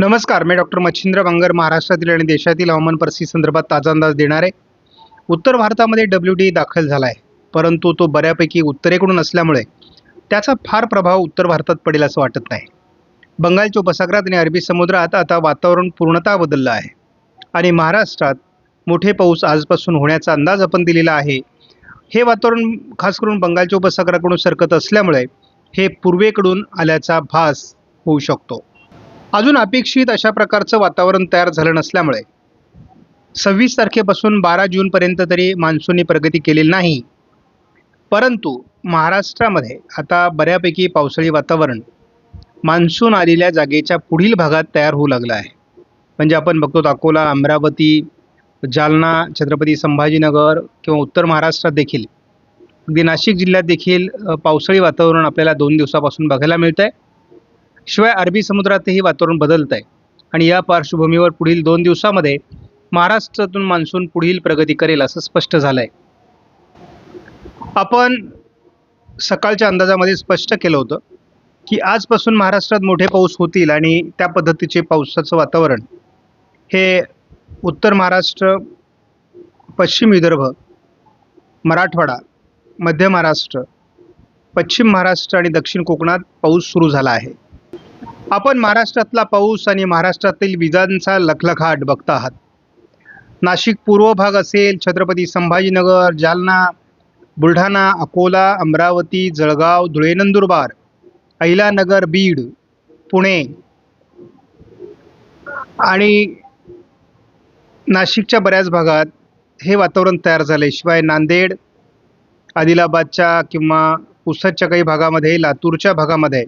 नमस्कार मी डॉक्टर मच्छिंद्र बांगर महाराष्ट्रातील आणि देशातील हवामान परिस्थिती संदर्भात ताजा अंदाज देणार आहे. उत्तर भारतामध्ये डब्ल्यू डी दाखल झाला आहे परंतु तो बऱ्यापैकी उत्तरेकडून असल्यामुळे त्याचा फार प्रभाव उत्तर भारतात पडेल असं वाटत नाही. बंगालच्या उपसागरात आणि अरबी समुद्रात आता वातावरण पूर्णतः बदललं आहे आणि महाराष्ट्रात मोठे पाऊस आजपासून होण्याचा अंदाज आपण दिलेला आहे. हे वातावरण खास करून बंगालच्या उपसागराकडून सरकत असल्यामुळे हे पूर्वेकडून आल्याचा भास होऊ शकतो. अजून अपेक्षित अशा प्रकारचं वातावरण तयार झालं नसल्यामुळे सव्वीस तारखेपासून बारा जूनपर्यंत तरी मान्सूनने प्रगती केलेली नाही. परंतु महाराष्ट्रामध्ये आता बऱ्यापैकी पावसाळी वातावरण मान्सून आलेल्या जागेच्या पुढील भागात तयार होऊ लागलं आहे. म्हणजे आपण बघतो अकोला अमरावती जालना छत्रपती संभाजीनगर किंवा उत्तर महाराष्ट्रात देखील. अगदी नाशिक जिल्ह्यात देखील पावसाळी वातावरण आपल्याला दोन दिवसापासून बघायला मिळतं आहे शिवाय अरबी समुद्रातही वातावरण बदलत आहे आणि या पार्श्वभूमीवर पुढील दोन दिवसामध्ये महाराष्ट्रातून मान्सून पुढील प्रगती करेल असं स्पष्ट झालं आहे आपण सकाळच्या अंदाजामध्ये स्पष्ट केलं होतं की आजपासून महाराष्ट्रात मोठे पाऊस होतील आणि त्या पद्धतीचे पावसाचं वातावरण हे उत्तर महाराष्ट्र पश्चिम विदर्भ मराठवाडा मध्य महाराष्ट्र पश्चिम महाराष्ट्र आणि दक्षिण कोकणात पाऊस सुरू झाला आहे. आपण महाराष्ट्रातला पाऊस आणि महाराष्ट्रातील विजांचा लखलखाट बघता आहात. नाशिक पूर्व भाग असेल छत्रपती संभाजीनगर जालना बुलढाणा अकोला अमरावती जळगाव धुळे नंदुरबार अहिलानगर बीड पुणे आणि नाशिकच्या बऱ्याच भागात हे वातावरण तयार झाले शिवाय नांदेड आदिलाबादच्या किंवा पुसदच्या काही भागामध्ये लातूरच्या भागामध्ये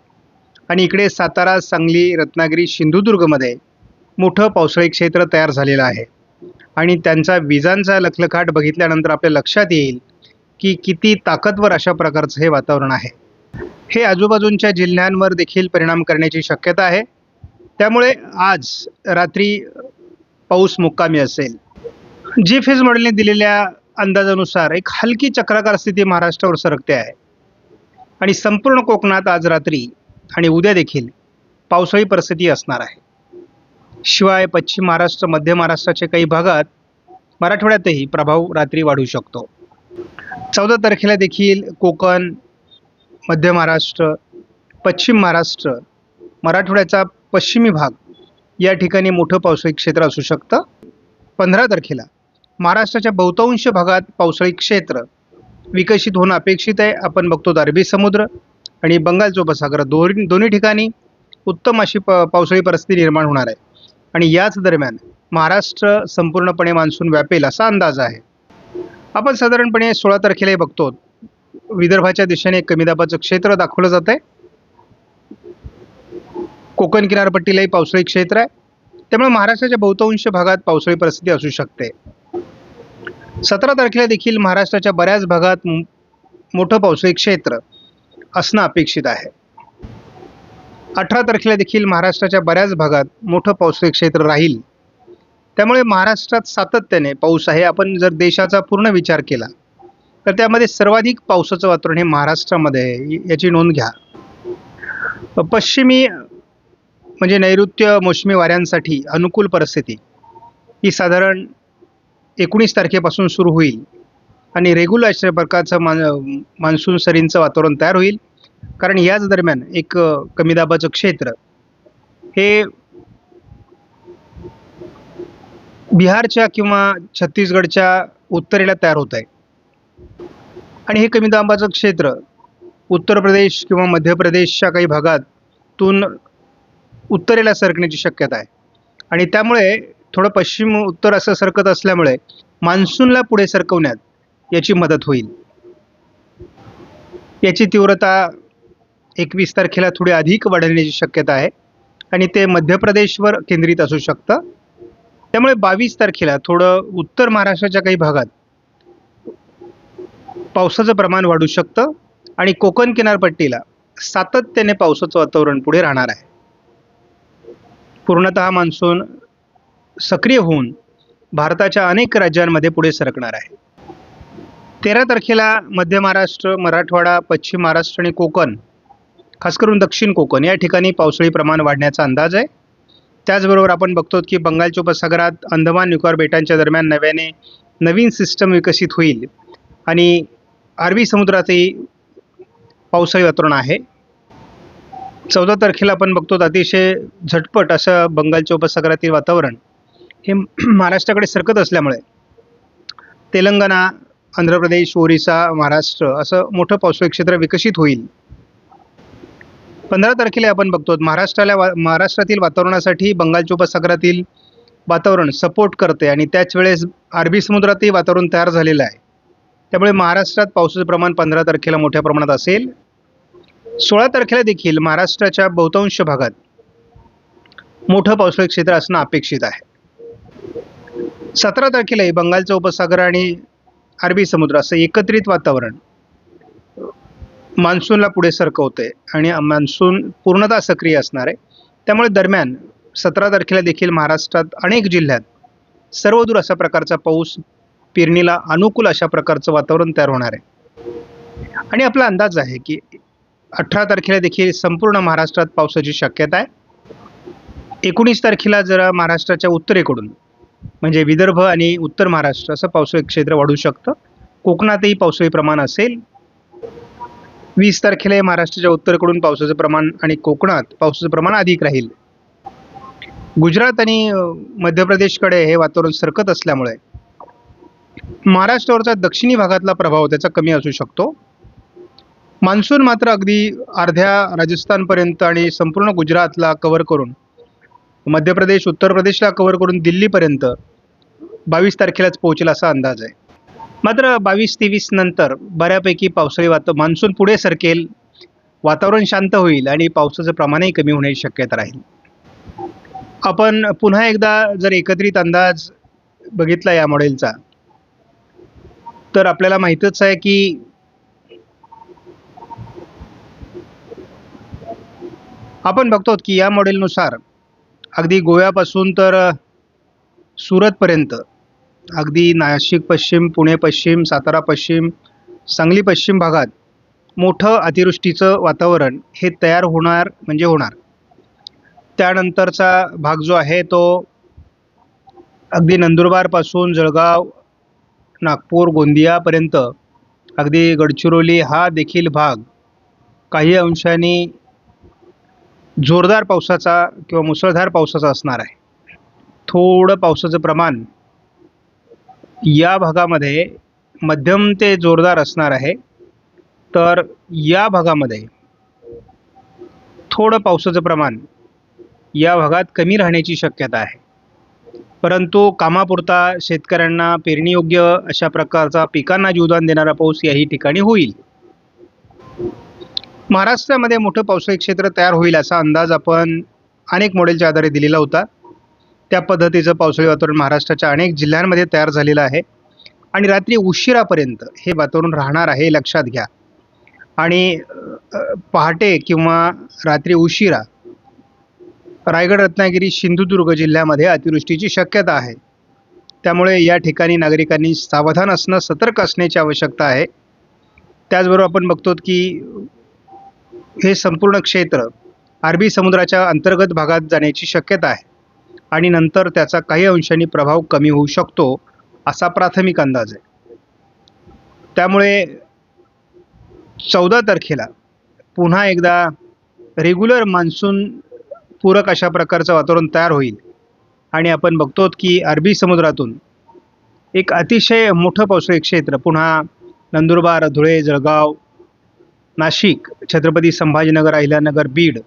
आणि इकडे सातारा सांगली रत्नागिरी सिंधुदुर्गमध्ये मोठं पावसाळी क्षेत्र तयार झालेलं आहे. आणि त्यांचा विजांचा लखलखाट बघितल्यानंतर आपल्या लक्षात येईल की किती ताकदवर अशा प्रकारचं हे वातावरण आहे. हे आजूबाजूंच्या जिल्ह्यांवर देखील परिणाम करण्याची शक्यता आहे. त्यामुळे आज रात्री पाऊस मुक्कामी असेल. जी फेज मॉडेलने दिलेल्या अंदाजानुसार एक हलकी चक्राकार स्थिती महाराष्ट्रावर सरकते आहे. आणि संपूर्ण कोकणात आज रात्री आणि उद्या देखील पावसाळी परिस्थिती असणार आहे. शिवाय पश्चिम महाराष्ट्र मध्य महाराष्ट्राच्या काही भागात मराठवाड्यातही प्रभाव रात्री वाढू शकतो. चौदा तारखेला देखील कोकण मध्य महाराष्ट्र पश्चिम महाराष्ट्र मराठवाड्याचा पश्चिमी भाग या ठिकाणी मोठं पावसाळी क्षेत्र असू शकतं. पंधरा तारखेला महाराष्ट्राच्या बहुतांश भागात पावसाळी क्षेत्र विकसित होणं अपेक्षित आहे. आपण बघतो अरबी समुद्र आणि बंगालचा उपसागरात दोन्ही दोन्ही ठिकाणी उत्तम अशी प पावसाळी परिस्थिती निर्माण होणार आहे. आणि याच दरम्यान महाराष्ट्र संपूर्णपणे मान्सून व्यापेल असा अंदाज आहे. आपण साधारणपणे सोळा तारखेलाही बघतो. विदर्भाच्या दिशेने कमी दाबाचं क्षेत्र दाखवलं जात आहे कोकण किनारपट्टीलाही पावसाळी क्षेत्र आहे. त्यामुळे महाराष्ट्राच्या बहुतांश भागात पावसाळी परिस्थिती असू शकते. सतरा तारखेला देखील महाराष्ट्राच्या बऱ्याच भागात मोठं पावसाळी क्षेत्र. असणं अपेक्षित आहे. अठरा तारखेला देखील महाराष्ट्राच्या बऱ्याच भागात मोठं पावसाळी क्षेत्र राहील. त्यामुळे महाराष्ट्रात सातत्याने पाऊस आहे आपण जर देशाचा पूर्ण विचार केला तर त्यामध्ये सर्वाधिक पावसाचं वातावरण हे महाराष्ट्रामध्ये आहे याची नोंद घ्या. पश्चिमी म्हणजे नैऋत्य मोसमी वाऱ्यांसाठी अनुकूल परिस्थिती ही साधारण एकोणीस तारखेपासून सुरू होईल. आणि रेग्युलर अशा प्रकारचं मान मान्सून सरींचं वातावरण तयार होईल. कारण याच दरम्यान एक कमी दाबाचं क्षेत्र हे बिहारच्या किंवा छत्तीसगडच्या उत्तरेला तयार होत आहे. आणि हे कमी दाबाचं क्षेत्र उत्तर प्रदेश किंवा मध्य प्रदेशच्या काही भागातून उत्तरेला सरकण्याची शक्यता आहे. आणि त्यामुळे थोडं पश्चिम उत्तर असं सरकत असल्यामुळे मान्सूनला पुढे सरकवण्यात याची मदत होईल. याची तीव्रता एकवीस तारखेला थोडी अधिक वाढण्याची शक्यता आहे आणि ते मध्य प्रदेशवर केंद्रित असू शकतं. त्यामुळे बावीस तारखेला थोडं उत्तर महाराष्ट्राच्या काही भागात पावसाचं प्रमाण वाढू शकतं आणि कोकण किनारपट्टीला सातत्याने पावसाचं वातावरण पुढे राहणार आहे. पूर्णतः मान्सून सक्रिय होऊन भारताच्या अनेक राज्यांमध्ये पुढे सरकणार आहे. तेरा तारखेला मध्य महाराष्ट्र मराठवाडा पश्चिम महाराष्ट्र आणि कोकण खास करून दक्षिण कोकण या ठिकाणी पावसाळी प्रमाण वाढण्याचा अंदाज आहे. त्याचबरोबर आपण बघतो की बंगालच्या उपसागरात अंदमान निकोबार बेटांच्या दरम्यान नव्याने नवीन सिस्टम विकसित होईल आणि अरबी समुद्रातही पावसाळी वातावरण आहे. चौदा तारखेला आपण बघतो अतिशय झटपट असं बंगालच्या उपसागरातील वातावरण हे महाराष्ट्राकडे सरकत असल्यामुळे तेलंगणा आंध्र प्रदेश ओरिसा महाराष्ट्र असं मोठं पावसाळी क्षेत्र विकसित होईल. पंधरा तारखेला आपण बघतो महाराष्ट्राला वा महाराष्ट्रातील वातावरणासाठी बंगालच्या उपसागरातील वातावरण सपोर्ट करते आणि त्याच वेळेस अरबी समुद्रातही वातावरण तयार झालेलं आहे. त्यामुळे महाराष्ट्रात पावसाचं प्रमाण पंधरा तारखेला मोठ्या प्रमाणात असेल. सोळा तारखेला देखील महाराष्ट्राच्या बहुतांश भागात मोठं पावसाळी क्षेत्र असणं अपेक्षित आहे. सतरा तारखेलाही बंगालचा उपसागर आणि अरबी समुद्र असं एकत्रित वातावरण मान्सूनला पुढे सरकवते आणि मान्सून पूर्णतः सक्रिय असणार आहे. त्यामुळे दरम्यान सतरा तारखेला देखील महाराष्ट्रात अनेक जिल्ह्यात सर्वदूर अशा प्रकारचा पाऊस पेरणीला अनुकूल अशा प्रकारचं वातावरण तयार होणार आहे. आणि आपला अंदाज आहे की अठरा तारखेला देखील संपूर्ण महाराष्ट्रात पावसाची शक्यता आहे. एकोणीस तारखेला जरा महाराष्ट्राच्या उत्तरेकडून म्हणजे विदर्भ आणि उत्तर महाराष्ट्र असं पावसाळी क्षेत्र वाढू शकतं. कोकणातही पावसाळी प्रमाण असेल. वीस तारखेला हे महाराष्ट्राच्या उत्तरेकडून पावसाचं प्रमाण आणि कोकणात पावसाचं प्रमाण अधिक राहील. गुजरात आणि मध्य प्रदेशकडे हे वातावरण सरकत असल्यामुळे महाराष्ट्रावरचा दक्षिणी भागातला प्रभाव त्याचा कमी असू शकतो. मान्सून मात्र अगदी अर्ध्या राजस्थानपर्यंत आणि संपूर्ण गुजरातला कव्हर करून मध्य प्रदेश उत्तर प्रदेशला कव्हर करून दिल्लीपर्यंत बावीस तारखेलाच पोहोचेल असा अंदाज आहे. मात्र बावीस तेवीस नंतर बऱ्यापैकी पावसाळी वात मान्सून पुढे सरकेल वातावरण शांत होईल आणि पावसाचं प्रमाणही कमी होण्याची शक्यता राहील. आपण पुन्हा एकदा जर एकत्रित अंदाज बघितला या मॉडेलचा तर आपल्याला माहीतच आहे की आपण बघतो की या मॉडेलनुसार अगदी गोव्यापासून तर सुरतपर्यंत. अगदी नाशिक पश्चिम पुणे पश्चिम सातारा पश्चिम सांगली पश्चिम भागात मोठं अतिवृष्टीचं वातावरण हे तयार होणार म्हणजे होणार. त्यानंतरचा भाग जो आहे तो अगदी नंदुरबारपासून जळगाव नागपूर गोंदियापर्यंत अगदी गडचिरोली हा देखील भाग काही अंशांनी जोरदार पावसाचा किंवा मुसळधार पावसाचा असणार आहे. थोडं पावसाचं प्रमाण या भागामध्ये मध्यम ते जोरदार असणार आहे. तर या भागामध्ये थोडं पावसाचं प्रमाण या भागात कमी राहण्याची शक्यता आहे. परंतु कामापुरता शेतकऱ्यांना पेरणीयोग्य अशा प्रकारचा पिकांना जीवदान देणारा पाऊस याही ठिकाणी होईल. महाराष्ट्रामध्ये मोठं पावसाळी क्षेत्र तयार होईल असा अंदाज आपण अनेक मॉडेलच्या आधारे दिलेला होता. त्या पद्धतीचं पावसाळी वातावरण महाराष्ट्राच्या अनेक जिल्ह्यांमध्ये तयार झालेलं आहे. आणि रात्री उशिरापर्यंत हे वातावरण राहणार आहे लक्षात घ्या. आणि पहाटे किंवा रात्री उशिरा रायगड रत्नागिरी सिंधुदुर्ग जिल्ह्यामध्ये अतिवृष्टीची शक्यता आहे. त्यामुळे या ठिकाणी नागरिकांनी सावधान असणं सतर्क असण्याची आवश्यकता आहे. त्याचबरोबर आपण बघतो की हे संपूर्ण क्षेत्र अरबी समुद्राच्या अंतर्गत भागात जाण्याची शक्यता आहे आणि नंतर त्याचा काही अंशांनी प्रभाव कमी होऊ शकतो असा प्राथमिक अंदाज आहे. त्यामुळे चौदा तारखेला पुन्हा एकदा रेग्युलर मान्सून पूरक अशा प्रकारचं वातावरण तयार होईल आणि आपण बघतो की अरबी समुद्रातून एक अतिशय मोठं पावसाळी क्षेत्र पुन्हा नंदुरबार धुळे जळगाव नाशिक छत्रपती संभाजीनगर अहिल्यानगर बीड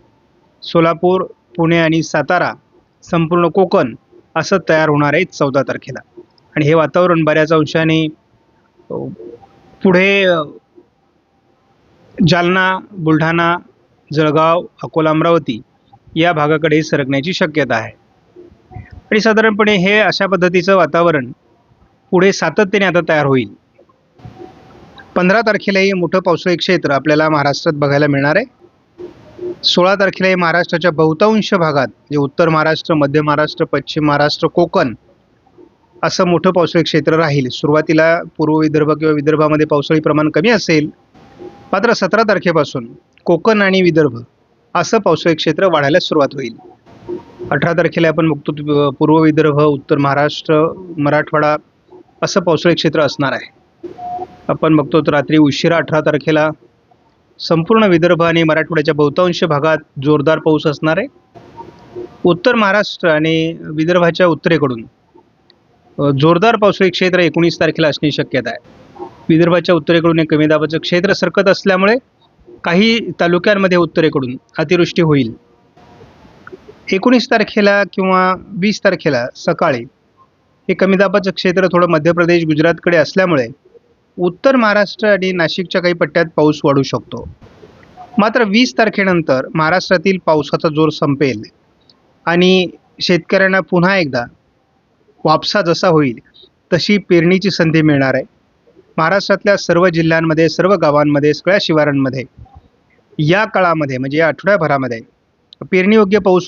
सोलापूर पुणे आणि सातारा संपूर्ण कोकण असं तयार होणार आहे चौदा तारखेला. आणि हे वातावरण बऱ्याच अंशाने पुढे जालना बुलढाणा जळगाव अकोला अमरावती या भागाकडे सरकण्याची शक्यता आहे. आणि साधारणपणे हे अशा पद्धतीचं वातावरण पुढे सातत्याने आता तयार होईल. पंधरा तारखेलाही मोठं पावसाळी क्षेत्र आपल्याला महाराष्ट्रात बघायला मिळणार आहे. सोळा तारखेलाही महाराष्ट्राच्या बहुतांश भागात जे उत्तर महाराष्ट्र मध्य महाराष्ट्र पश्चिम महाराष्ट्र कोकण असं मोठं पावसाळी क्षेत्र राहील. सुरुवातीला पूर्व विदर्भ किंवा विदर्भामध्ये पावसाळी प्रमाण कमी असेल. मात्र सतरा तारखेपासून कोकण आणि विदर्भ असं पावसाळी क्षेत्र वाढायला सुरुवात होईल. अठरा तारखेला आपण बघतो पूर्व विदर्भ उत्तर महाराष्ट्र मराठवाडा असं पावसाळी क्षेत्र असणार आहे. आपण बघतो रात्री उशिरा अठरा तारखेला संपूर्ण विदर्भ आणि मराठवाड्याच्या बहुतांश भागात जोरदार पाऊस असणार आहे. उत्तर महाराष्ट्र आणि विदर्भाच्या उत्तरेकडून जोरदार पावसाळी क्षेत्र एकोणीस तारखेला असण्याची शक्यता आहे. विदर्भाच्या उत्तरेकडून एक कमी दाबाचं क्षेत्र सरकत असल्यामुळे काही तालुक्यांमध्ये उत्तरेकडून अतिवृष्टी होईल. एकोणीस तारखेला किंवा वीस तारखेला सकाळी हे कमी दाबाचं क्षेत्र थोडं मध्य प्रदेश गुजरातकडे असल्यामुळे उत्तर महाराष्ट्र आणि नाशिकच्या काही पट्ट्यात पाऊस वाढू शकतो. मात्र वीस तारखेनंतर महाराष्ट्रातील पावसाचा जोर संपेल आणि शेतकऱ्यांना पुन्हा एकदा वापसा जसा होईल तशी पेरणीची संधी मिळणार आहे. महाराष्ट्रातल्या सर्व जिल्ह्यांमध्ये सर्व गावांमध्ये सगळ्या शिवारांमध्ये या काळामध्ये म्हणजे या आठवड्याभरामध्ये पेरणीयोग्य पाऊस